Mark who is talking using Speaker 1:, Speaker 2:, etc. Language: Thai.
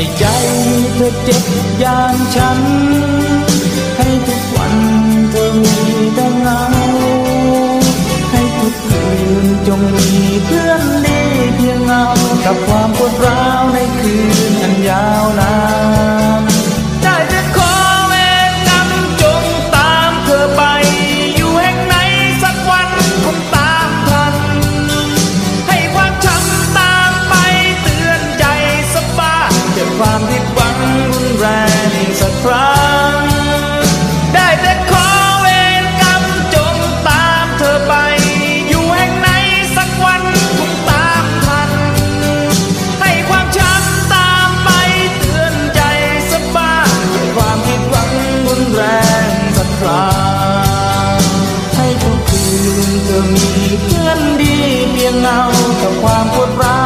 Speaker 1: ให้ใจเธอเจ็บอย่างฉัน ให้ทุกวันเธอมีแต่เงาให้ทุกคืนจงมีเพื่อนดีเพียงเงากับความปวดร้าวในคืน ความผิดหวังรุนแรงสักครั้ง ได้แต่ขอเวรกรรมจงตามเธอไป อยู่แห่งไหนสักวันคงตามทัน ให้ความช้ำตามไปเตือนใจสักบ้างความผิดหวังรุนแรงสักครั้งให้ทุกคืนเธอมีเพื่อนดีเพียงเงากับความปวดร้าว